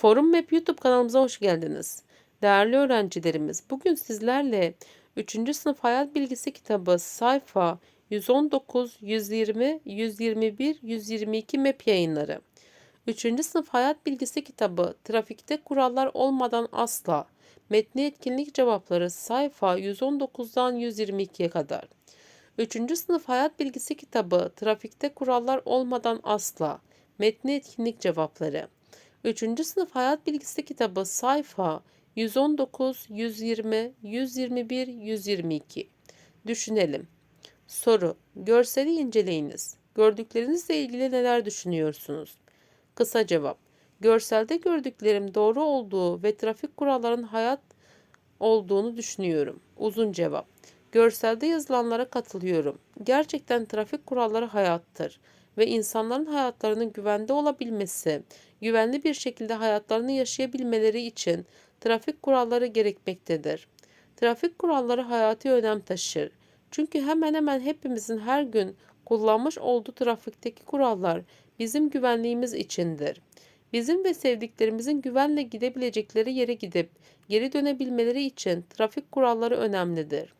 Forum Map YouTube kanalımıza hoş geldiniz. Değerli öğrencilerimiz, bugün sizlerle 3. sınıf hayat bilgisi kitabı sayfa 119, 120, 121, 122 map yayınları. 3. sınıf hayat bilgisi kitabı trafikte kurallar olmadan asla. Metni etkinlik cevapları sayfa 119'dan 122'ye kadar. 3. sınıf hayat bilgisi kitabı trafikte kurallar olmadan asla. Metni etkinlik cevapları. 3. sınıf hayat bilgisi kitabı sayfa 119, 120, 121, 122. Düşünelim. Soru. Görseli inceleyiniz. Gördüklerinizle ilgili neler düşünüyorsunuz? Kısa cevap. Görselde gördüklerim doğru olduğu ve trafik kurallarının hayat olduğunu düşünüyorum. Uzun cevap. Görselde yazılanlara katılıyorum. Gerçekten trafik kuralları hayattır ve insanların hayatlarının güvende olabilmesi, güvenli bir şekilde hayatlarını yaşayabilmeleri için trafik kuralları gerekmektedir. Trafik kuralları hayati önem taşır. Çünkü hemen hemen hepimizin her gün kullanmış olduğu trafikteki kurallar bizim güvenliğimiz içindir. Bizim ve sevdiklerimizin güvenle gidebilecekleri yere gidip geri dönebilmeleri için trafik kuralları önemlidir.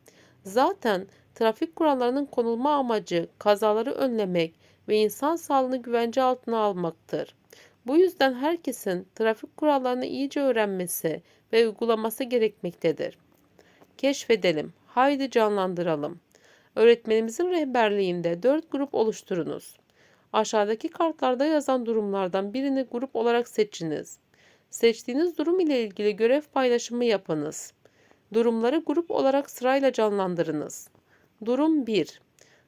Zaten trafik kurallarının konulma amacı kazaları önlemek ve insan sağlığını güvence altına almaktır. Bu yüzden herkesin trafik kurallarını iyice öğrenmesi ve uygulaması gerekmektedir. Keşfedelim, haydi canlandıralım. Öğretmenimizin rehberliğinde dört grup oluşturunuz. Aşağıdaki kartlarda yazan durumlardan birini grup olarak seçiniz. Seçtiğiniz durum ile ilgili görev paylaşımı yapınız. Durumları grup olarak sırayla canlandırınız. Durum 1.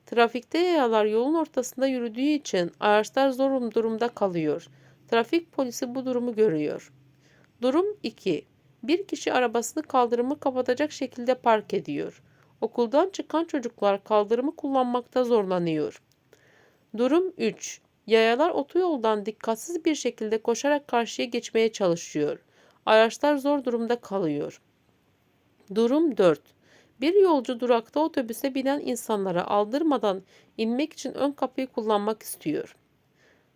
Trafikte yayalar yolun ortasında yürüdüğü için araçlar zor durumda kalıyor. Trafik polisi bu durumu görüyor. Durum 2. Bir kişi arabasını kaldırımı kapatacak şekilde park ediyor. Okuldan çıkan çocuklar kaldırımı kullanmakta zorlanıyor. Durum 3. Yayalar otoyoldan dikkatsiz bir şekilde koşarak karşıya geçmeye çalışıyor. Araçlar zor durumda kalıyor. Durum 4. Bir yolcu durakta otobüse binen insanlara aldırmadan inmek için ön kapıyı kullanmak istiyor.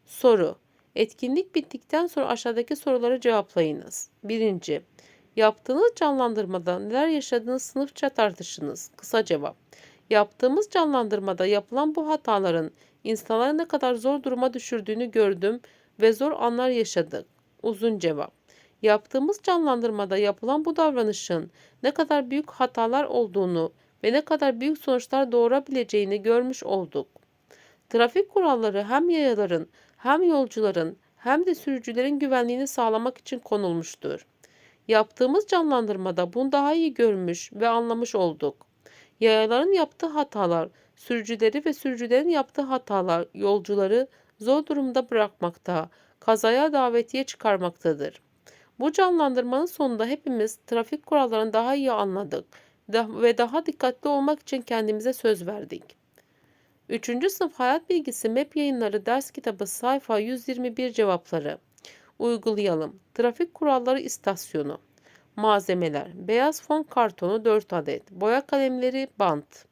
Soru. Etkinlik bittikten sonra aşağıdaki soruları cevaplayınız. 1. Yaptığınız canlandırmada neler yaşadığınız sınıfça tartışınız. Kısa cevap. Yaptığımız canlandırmada yapılan bu hataların insanları ne kadar zor duruma düşürdüğünü gördüm ve zor anlar yaşadık. Uzun cevap. Yaptığımız canlandırmada yapılan bu davranışın ne kadar büyük hatalar olduğunu ve ne kadar büyük sonuçlar doğurabileceğini görmüş olduk. Trafik kuralları hem yayaların hem yolcuların hem de sürücülerin güvenliğini sağlamak için konulmuştur. Yaptığımız canlandırmada bunu daha iyi görmüş ve anlamış olduk. Yayaların yaptığı hatalar, sürücüleri ve sürücülerin yaptığı hatalar yolcuları zor durumda bırakmakta, kazaya davetiye çıkarmaktadır. Bu canlandırmanın sonunda hepimiz trafik kurallarını daha iyi anladık ve daha dikkatli olmak için kendimize söz verdik. 3. sınıf hayat bilgisi MEP yayınları ders kitabı sayfa 121 cevapları. Uygulayalım. Trafik kuralları istasyonu. Malzemeler. Beyaz fon kartonu 4 adet. Boya kalemleri bant.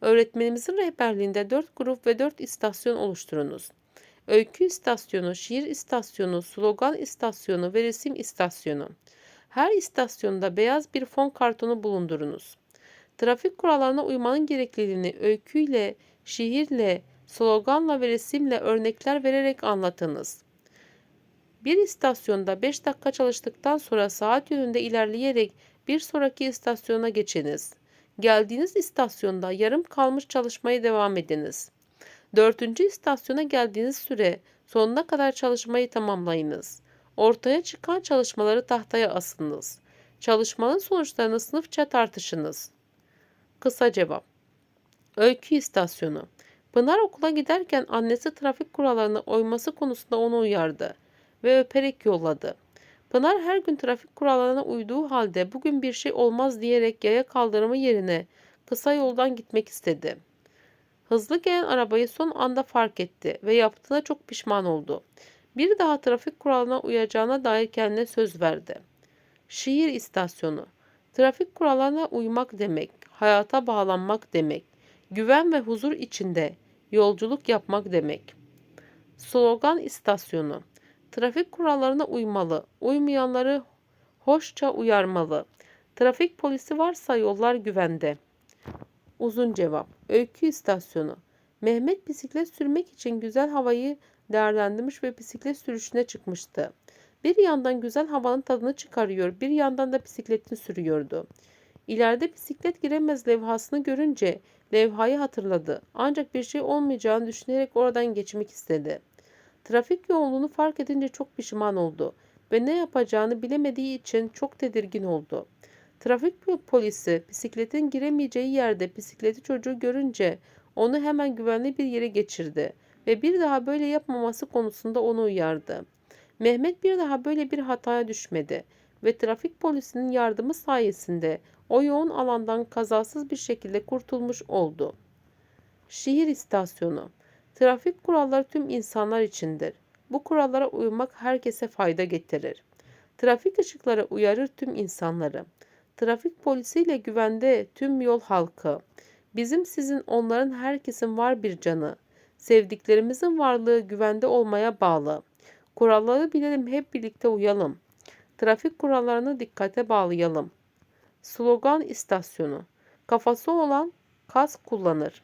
Öğretmenimizin rehberliğinde 4 grup ve 4 istasyon oluşturunuz. Öykü istasyonu, şiir istasyonu, slogan istasyonu ve resim istasyonu. Her istasyonda beyaz bir fon kartonu bulundurunuz. Trafik kurallarına uymanın gerekliliğini öyküyle, şiirle, sloganla ve resimle örnekler vererek anlatınız. Bir istasyonda 5 dakika çalıştıktan sonra saat yönünde ilerleyerek bir sonraki istasyona geçiniz. Geldiğiniz istasyonda yarım kalmış çalışmaya devam ediniz. Dördüncü istasyona geldiğiniz süre sonuna kadar çalışmayı tamamlayınız. Ortaya çıkan çalışmaları tahtaya asınız. Çalışmanın sonuçlarını sınıfça tartışınız. Kısa cevap. Öykü istasyonu. Pınar okula giderken annesi trafik kurallarına uyması konusunda onu uyardı ve öperek yolladı. Pınar her gün trafik kurallarına uyduğu halde bugün bir şey olmaz diyerek yaya kaldırımı yerine kısa yoldan gitmek istedi. Hızlı gelen arabayı son anda fark etti ve yaptığına çok pişman oldu. Bir daha trafik kuralına uyacağına dair kendine söz verdi. Şehir istasyonu. Trafik kurallarına uymak demek, hayata bağlanmak demek, güven ve huzur içinde yolculuk yapmak demek. Slogan istasyonu. Trafik kurallarına uymalı. Uymayanları hoşça uyarmalı. Trafik polisi varsa yollar güvende. Uzun cevap. Öykü istasyonu. Mehmet bisiklet sürmek için güzel havayı değerlendirmiş ve bisiklet sürüşüne çıkmıştı. Bir yandan güzel havanın tadını çıkarıyor, bir yandan da bisikletini sürüyordu. İleride bisiklet giremez levhasını görünce levhayı hatırladı. Ancak bir şey olmayacağını düşünerek oradan geçmek istedi. Trafik yoğunluğunu fark edince çok pişman oldu ve ne yapacağını bilemediği için çok tedirgin oldu. Trafik polisi bisikletin giremeyeceği yerde bisikleti çocuğu görünce onu hemen güvenli bir yere geçirdi ve bir daha böyle yapmaması konusunda onu uyardı. Mehmet bir daha böyle bir hataya düşmedi ve trafik polisinin yardımı sayesinde o yoğun alandan kazasız bir şekilde kurtulmuş oldu. Şehir istasyonu Trafik kuralları tüm insanlar içindir. Bu kurallara uymak herkese fayda getirir. Trafik ışıkları uyarır tüm insanları. Trafik polisiyle güvende tüm yol halkı. Bizim sizin onların herkesin var bir canı. Sevdiklerimizin varlığı güvende olmaya bağlı. Kuralları bilelim hep birlikte uyalım. Trafik kurallarını dikkate bağlayalım. Slogan istasyonu. Kafası olan kas kullanır.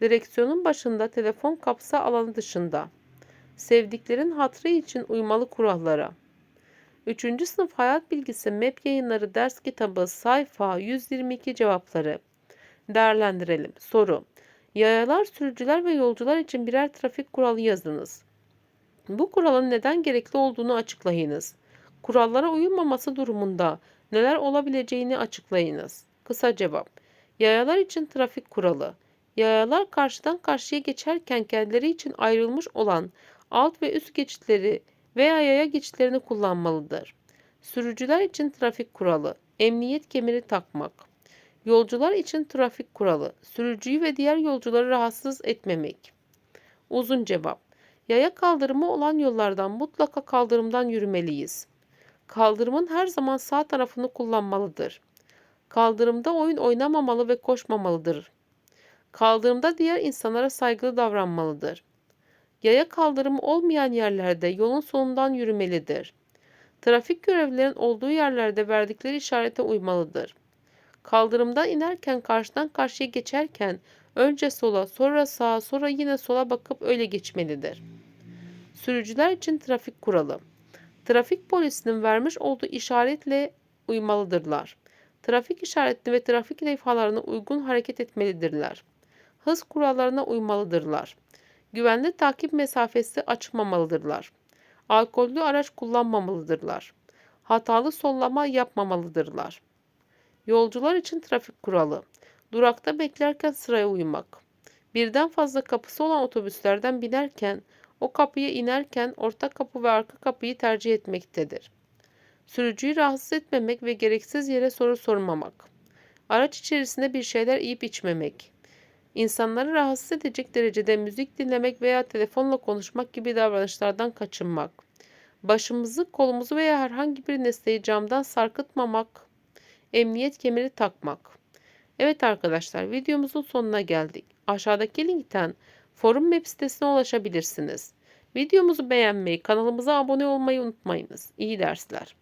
Direksiyonun başında telefon kapsa alanı dışında. Sevdiklerin hatrı için uymalı kurallara. 3. sınıf hayat bilgisi MEP yayınları ders kitabı sayfa 122 cevapları. Değerlendirelim. Soru. Yayalar, sürücüler ve yolcular için birer trafik kuralı yazınız. Bu kuralın neden gerekli olduğunu açıklayınız. Kurallara uyulmaması durumunda neler olabileceğini açıklayınız. Kısa cevap. Yayalar için trafik kuralı. Yayalar karşıdan karşıya geçerken kendileri için ayrılmış olan alt ve üst geçitleri veya yaya geçitlerini kullanmalıdır. Sürücüler için trafik kuralı. Emniyet kemeri takmak. Yolcular için trafik kuralı. Sürücüyü ve diğer yolcuları rahatsız etmemek. Uzun cevap. Yaya kaldırımı olan yollardan mutlaka kaldırımdan yürümeliyiz. Kaldırımın her zaman sağ tarafını kullanmalıdır. Kaldırımda oyun oynamamalı ve koşmamalıdır. Kaldırımda diğer insanlara saygılı davranmalıdır. Yaya kaldırımı olmayan yerlerde yolun sonundan yürümelidir. Trafik görevlilerin olduğu yerlerde verdikleri işarete uymalıdır. Kaldırımdan inerken karşıdan karşıya geçerken önce sola, sonra sağa, sonra yine sola bakıp öyle geçmelidir. Sürücüler için trafik kuralı. Trafik polisinin vermiş olduğu işaretle uymalıdırlar. Trafik işaretli ve trafik levhalarına uygun hareket etmelidirler. Hız kurallarına uymalıdırlar. Güvenli takip mesafesi açmamalıdırlar. Alkollü araç kullanmamalıdırlar. Hatalı sollama yapmamalıdırlar. Yolcular için trafik kuralı. Durakta beklerken sıraya uymak. Birden fazla kapısı olan otobüslerden binerken o kapıya inerken orta kapı ve arka kapıyı tercih etmektedir. Sürücüyü rahatsız etmemek ve gereksiz yere soru sormamak. Araç içerisinde bir şeyler yiyip içmemek. İnsanları rahatsız edecek derecede müzik dinlemek veya telefonla konuşmak gibi davranışlardan kaçınmak. Başımızı, kolumuzu veya herhangi bir nesneyi camdan sarkıtmamak. Emniyet kemeri takmak. Evet arkadaşlar videomuzun sonuna geldik. Aşağıdaki linkten forum web sitesine ulaşabilirsiniz. Videomuzu beğenmeyi, kanalımıza abone olmayı unutmayınız. İyi dersler.